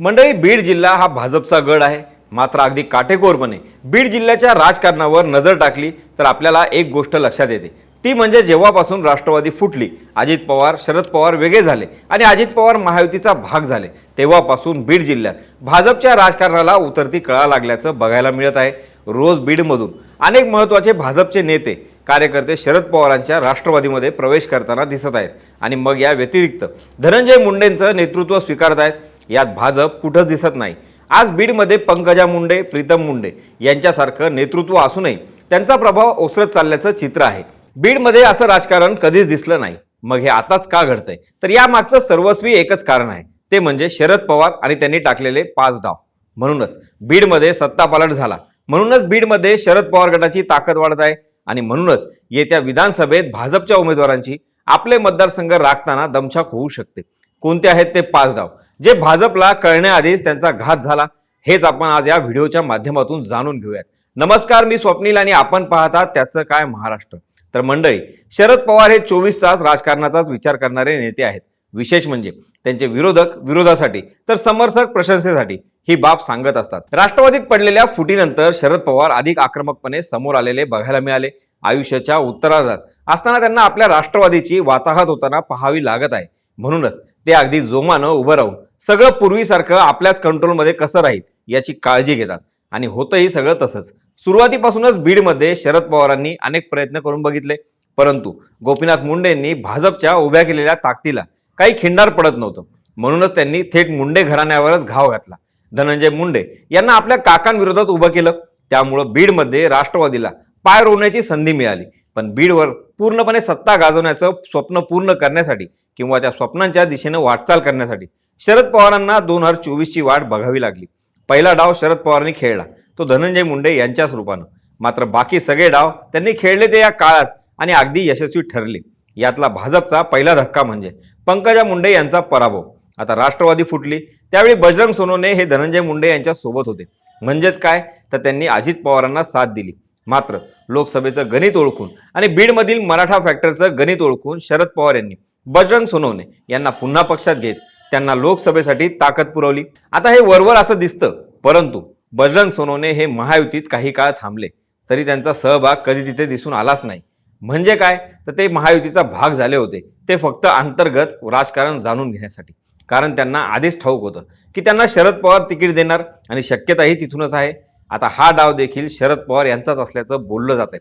मंडळी बीड जिल्हा हा भाजपचा गड आहे. मात्र अगदी काटेकोरपणे बीड जिल्ह्याच्या राजकारणावर नजर टाकली तर आपल्याला एक गोष्ट लक्षात येते. ती म्हणजे जेव्हापासून राष्ट्रवादी फुटली अजित पवार शरद पवार वेगळे झाले आणि अजित पवार महायुतीचा भाग झाले तेव्हापासून बीड जिल्ह्यात भाजपच्या राजकारणाला उतरती कळा लागल्याचं बघायला मिळत आहे. रोज बीडमधून अनेक महत्त्वाचे भाजपचे नेते कार्यकर्ते शरद पवारांच्या राष्ट्रवादीमध्ये प्रवेश करताना दिसत आहेत. आणि मग या व्यतिरिक्त धनंजय मुंडेंचं नेतृत्व स्वीकारत आहेत. यात भाजप कुठंच दिसत नाही. आज बीडमध्ये पंकजा मुंडे प्रीतम मुंडे यांच्यासारखं नेतृत्व असूनही त्यांचा प्रभाव ओसरत चालल्याचं चित्र आहे. बीडमध्ये असं राजकारण कधीच दिसलं नाही. मग हे आताच का घडतंय? तर यामागचं सर्वस्वी एकच कारण आहे. ते म्हणजे शरद पवार आणि त्यांनी टाकलेले पाच डाव. म्हणूनच बीडमध्ये सत्तापालट झाला. म्हणूनच बीडमध्ये शरद पवार गटाची ताकद वाढत आहे आणि म्हणूनच येत्या विधानसभेत भाजपच्या उमेदवारांची आपले मतदारसंघ राखताना दमछाक होऊ शकते. कोणते आहेत ते पाच डाव? जे भाजपला कळण्याआधीच त्यांचा घात झाला. हेच आपण आज या व्हिडिओच्या माध्यमातून जाणून घेऊयात. नमस्कार मी स्वप्नील आणि आपण पाहता त्याचं काय महाराष्ट्र. तर मंडळी शरद पवार हे चोवीस तास राजकारणाचाच विचार करणारे नेते आहेत. विशेष म्हणजे त्यांचे विरोधक विरोधासाठी तर समर्थक प्रशंसेसाठी ही बाब सांगत असतात. राष्ट्रवादीत पडलेल्या फुटीनंतर शरद पवार अधिक आक्रमकपणे समोर आलेले बघायला मिळाले. आयुष्याच्या उत्तरार्धात असताना त्यांना आपल्या राष्ट्रवादीची वाताहत होताना पाहावी लागत आहे. म्हणूनच ते अगदी जोमानं उभं राहून सगळं पूर्वीसारखं आपल्याच कंट्रोलमध्ये कसं राहील याची काळजी घेतात. आणि होतंही सगळं तसंच. सुरुवातीपासूनच बीडमध्ये शरद पवारांनी अनेक प्रयत्न करून बघितले. परंतु गोपीनाथ मुंडेंनी भाजपच्या उभ्या केलेल्या ताकदीला काही खिंडार पडत नव्हतं. म्हणूनच त्यांनी थेट मुंडे घराण्यावरच घाव घातला. धनंजय मुंडे यांना आपल्या काकांविरोधात उभं केलं. त्यामुळं बीडमध्ये राष्ट्रवादीला पाय रोवण्याची संधी मिळाली. पण बीडवर पूर्णपणे सत्ता गाजवण्याचं स्वप्न पूर्ण करण्यासाठी किंवा त्या स्वप्नांच्या दिशेनं वाटचाल करण्यासाठी शरद पवारांना दोन हजार चोवीसची वाट बघावी लागली. पहिला डाव शरद पवारांनी खेळला. तो धनंजय मुंडे यांच्याच रूपानं. मात्र बाकी सगळे डाव त्यांनी खेळले ते या काळात आणि अगदी यशस्वी ठरले. यातला भाजपचा पहिला धक्का म्हणजे पंकजा मुंडे यांचा पराभव. आता राष्ट्रवादी फुटली. त्यावेळी बजरंग सोनवणे हे धनंजय मुंडे यांच्या सोबत होते. म्हणजेच काय? तर त्यांनी अजित पवारांना साथ दिली. मात्र लोकसभेचं गणित ओळखून आणि बीडमधील मराठा फॅक्टरचं गणित ओळखून शरद पवार यांनी बजरंग सोनवणे यांना पुन्हा पक्षात घेत त्यांना लोकसभेसाठी ताकद पुरवली. आता हे वरवर असं दिसतं परंतु बजरंग सोनोने हे महायुतीत काही काळ थांबले. तरी त्यांचा सहभाग कधी तिथे दिसून आलाच नाही. म्हणजे काय? तर ते महायुतीचा भाग झाले होते. ते फक्त अंतर्गत राजकारण जाणून घेण्यासाठी. कारण त्यांना आधीच ठाऊक होतं की त्यांना शरद पवार तिकीट देणार आणि शक्यताही तिथूनच आहे. आता हा डाव देखील शरद पवार यांचाच असल्याचं बोललं जात आहे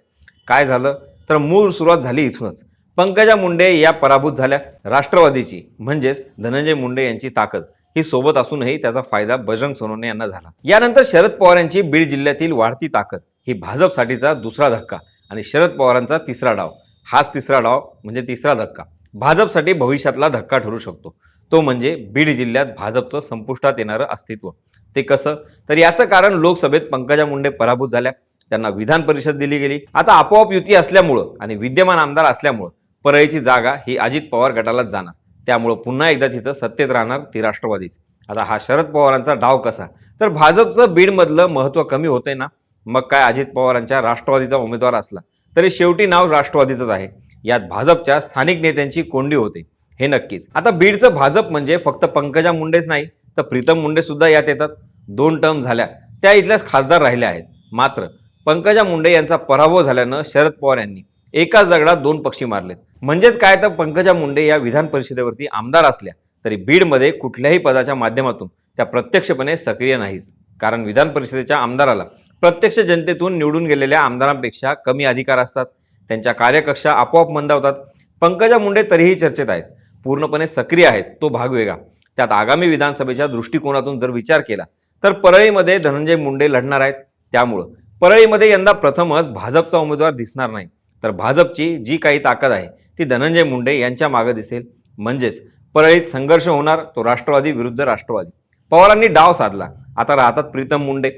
काय झालं? तर मूळ सुरुवात झाली इथूनच. पंकजा मुंडे या पराभूत झाल्या. राष्ट्रवादीची म्हणजेच धनंजय मुंडे यांची ताकद. ही सोबत असूनही त्याचा फायदा बजरंग सोनवणे यांना झाला. यानंतर शरद पवार यांची बीड जिल्ह्यातील वाढती ताकद. ही भाजपसाठीचा दुसरा धक्का आणि शरद पवारांचा तिसरा डाव. हाच तिसरा डाव म्हणजे तिसरा धक्का. भाजपसाठी भविष्यातला धक्का ठरू शकतो. तो म्हणजे बीड जिल्ह्यात भाजपचं संपुष्टात येणारं अस्तित्व. ते कसं? तर याचं कारण लोकसभेत पंकजा मुंडे पराभूत झाल्या. त्यांना विधान परिषद दिली गेली. आता आपोआप युती असल्यामुळं आणि विद्यमान आमदार असल्यामुळं परळीची जागा ही अजित पवार गटालाच जाणार. त्यामुळं पुन्हा एकदा तिथं सत्तेत राहणार ती राष्ट्रवादीच. आता हा शरद पवारांचा डाव कसा? तर भाजपचं बीडमधलं महत्त्व कमी होतंय ना मग काय अजित पवारांच्या राष्ट्रवादीचा उमेदवार असला तरी शेवटी नाव राष्ट्रवादीचंच आहे. यात भाजपच्या स्थानिक नेत्यांची कोंडी होते. हे नक्कीच. आता बीडचं भाजप म्हणजे फक्त पंकजा मुंडेच नाही तर प्रीतम मुंडे सुद्धा यात येतात. दोन टर्म झाल्या. त्या इथल्याच खासदार राहिल्या आहेत. मात्र पंकजा मुंडे यांचा पराभव झाल्यानं शरद पवार यांनी एकाच दगडात दोन पक्षी मारलेत. म्हणजेच काय तर पंकजा मुंडे या विधान परिषदेवरती आमदार असल्या तरी बीडमध्ये कुठल्याही पदाच्या माध्यमातून त्या प्रत्यक्षपणे सक्रिय नाहीच कारण विधान परिषदेच्या आमदाराला प्रत्यक्ष जनतेतून निवडून गेलेल्या आमदारांपेक्षा कमी अधिकार असतात. त्यांच्या कार्यकक्षा आपोआप मंदावतात. पंकजा मुंडे तरीही चर्चेत आहेत. पूर्णपणे सक्रिय आहेत. तो भाग वेगळा. त्यात आगामी विधानसभेच्या दृष्टिकोनातून जर विचार केला तर परळीमध्ये धनंजय मुंडे लढणार आहेत. त्यामुळं परळीमध्ये यंदा प्रथमच भाजपचा उमेदवार दिसणार नाही. तर भाजपची जी काही ताकद आहे ती धनंजय मुंडे यांच्या मागे दिसेल. म्हणजेच परळीत संघर्ष होणार तो राष्ट्रवादी विरुद्ध राष्ट्रवादी. पवारांनी डाव साधला. आता राहतात प्रीतम मुंडे.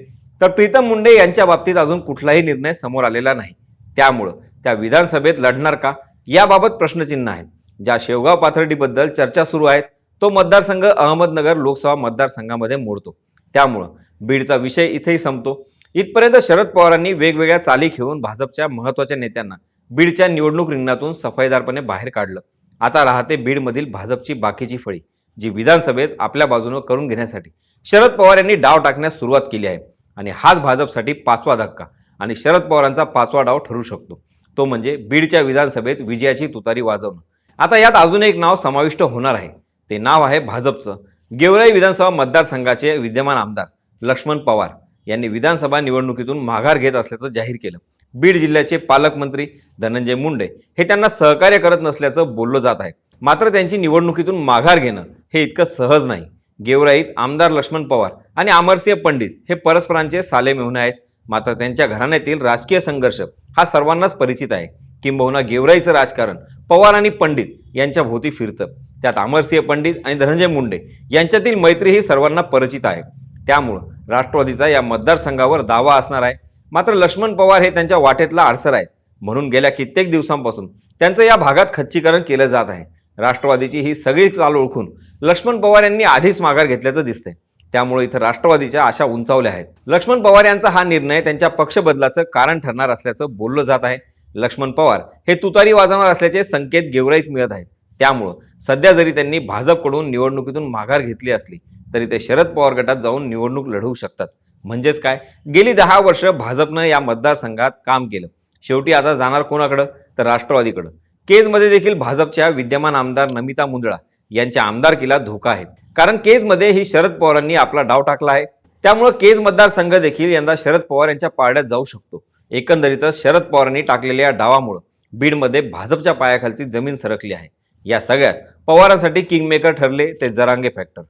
तर प्रीतम मुंडे यांच्या बाबतीत अजून कुठलाही निर्णय समोर आलेला नाही. त्यामुळं त्या विधानसभेत लढणार का? याबाबत प्रश्नचिन्ह आहे ज्या शेवगाव पाथर्डीबद्दल चर्चा सुरू आहेत तो मतदारसंघ अहमदनगर लोकसभा मतदारसंघामध्ये मोडतो. त्यामुळं बीडचा विषय इथेही संपतो. इथपर्यंत शरद पवारांनी वेगवेगळ्या चाली घेऊन भाजपच्या महत्त्वाच्या नेत्यांना बीडच्या निवडणूक रिंगणातून सफाईदारपणे बाहेर काढलं. आता राहते बीडमधील भाजपची बाकीची फळी जी विधानसभेत आपल्या बाजूनं करून घेण्यासाठी शरद पवार यांनी डाव टाकण्यास सुरुवात केली आहे. आणि हाच भाजपसाठी पाचवा धक्का आणि शरद पवारांचा पाचवा डाव ठरू शकतो. तो म्हणजे बीडच्या विधानसभेत विजयाची तुतारी वाजवणं. आता यात अजून एक नाव समाविष्ट होणार आहे. ते नाव आहे भाजपचं. गेवराई विधानसभा मतदारसंघाचे विद्यमान आमदार लक्ष्मण पवार यांनी विधानसभा निवडणुकीतून माघार घेत असल्याचं जाहीर केलं. बीड जिल्ह्याचे पालकमंत्री धनंजय मुंडे हे त्यांना सहकार्य करत नसल्याचं बोललं जात आहे. मात्र त्यांची निवडणुकीतून माघार घेणं हे इतकं सहज नाही. गेवराईत आमदार लक्ष्मण पवार आणि अमरसिंह पंडित हे परस्परांचे साले मेहुणे आहेत. मात्र त्यांच्या घराण्यातील राजकीय संघर्ष हा सर्वांनाच परिचित आहे. किंबहुना गेवराईचं राजकारण पवार आणि पंडित यांच्या भोवती फिरतं. त्यात अमरसिंह पंडित आणि धनंजय मुंडे यांच्यातील मैत्री ही सर्वांना परिचित आहे. त्यामुळं राष्ट्रवादीचा या मतदारसंघावर दावा असणार आहे. मात्र लक्ष्मण पवार हे त्यांच्या वाटेतला आडसर आहेत. म्हणून गेल्या कित्येक दिवसांपासून त्यांचं या भागात खच्चीकरण केलं जात आहे. राष्ट्रवादीची ही सगळी चाल ओळखून लक्ष्मण पवार यांनी आधीच माघार घेतल्याचं दिसतंय. त्यामुळे इथं राष्ट्रवादीच्या आशा उंचावल्या आहेत. लक्ष्मण पवार यांचा हा निर्णय त्यांच्या पक्ष बदलाचं कारण ठरणार असल्याचं बोललं जात आहे. लक्ष्मण पवार हे तुतारी वाजवणार असल्याचे संकेत गेवराईत मिळत आहेत. त्यामुळं सध्या जरी त्यांनी भाजपकडून निवडणुकीतून माघार घेतली असली तरी ते शरद पवार गटात जाऊन निवडणूक लढवू शकतात. म्हणजेच काय? गेली दहा वर्ष भाजपनं या मतदारसंघात काम केलं. शेवटी आता जाणार कोणाकडं? तर राष्ट्रवादीकडं. केजमध्ये देखील भाजपच्या विद्यमान आमदार नमिता मुंदळा यांच्या आमदारकीला धोका आहे. कारण केजमध्ये ही शरद पवारांनी आपला डाव टाकला आहे. त्यामुळं केज मतदारसंघ देखील यंदा शरद पवार यांच्या पारड्यात जाऊ शकतो. एकंदरीतच शरद पवारांनी टाकलेल्या या डावामुळं बीडमध्ये भाजपच्या पायाखालची जमीन सरकली आहे. या सगळ्यात पवारांसाठी किंगमेकर ठरले ते जरांगे फॅक्टर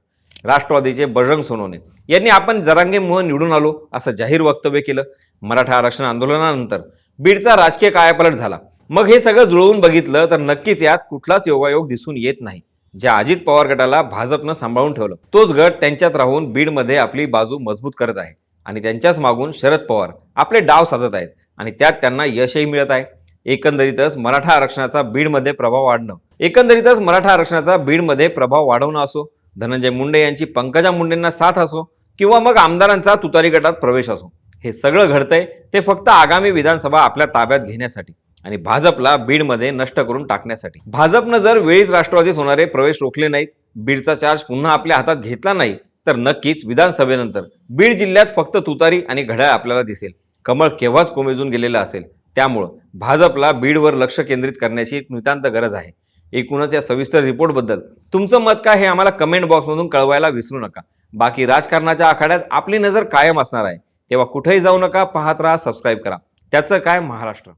राष्ट्रवादीचे बजरंग सोनवणे. यांनी आपण जरांगेमुळे निवडून आलो असं जाहीर वक्तव्य केलं मराठा आरक्षण आंदोलनानंतर. बीडचा राजकीय कायापालट झाला. मग हे सगळं जुळवून बघितलं तर नक्कीच यात कुठलाच योगायोग दिसून येत नाही. ज्या अजित पवार गटाला भाजपनं सांभाळून ठेवलं तोच गट त्यांच्यात राहून बीडमध्ये आपली बाजू मजबूत करत आहे. आणि त्यांच्याच मागून शरद पवार आपले डाव साधत आहेत आणि त्यात त्यांना यशही मिळत आहे. एकंदरीतच मराठा आरक्षणाचा बीडमध्ये प्रभाव वाढणं. एकंदरीतच मराठा आरक्षणाचा बीडमध्ये प्रभाव वाढवणं असो धनंजय मुंडे यांची पंकजा मुंडेंना साथ असो किंवा मग आमदारांचा तुतारी गटात प्रवेश असो. हे सगळं घडतंय ते फक्त आगामी विधानसभा आपल्या ताब्यात घेण्यासाठी आणि भाजपला बीडमध्ये नष्ट करून टाकण्यासाठी. भाजपनं जर वेळीच राष्ट्रवादीत होणारे प्रवेश रोखले नाहीत बीडचा चार्ज पुन्हा आपल्या हातात घेतला नाही तर नक्कीच विधानसभेनंतर बीड जिल्ह्यात फक्त तुतारी आणि घड्याळ आपल्याला दिसेल. कमळ केव्हाच कोमेजून गेलेलं असेल. त्यामुळं भाजपला बीडवर लक्ष केंद्रित करण्याची नितांत गरज आहे. एकूणच या सविस्तर रिपोर्टबद्दल. तुमचं मत काय हे आम्हाला कमेंट बॉक्समधून कळवायला विसरू नका. बाकी राजकारणाच्या आखाड्यात आपली नजर कायम असणार आहे. तेव्हा कुठेही जाऊ नका पाहत राहा सबस्क्राईब करा. त्याचं काय? महाराष्ट्र.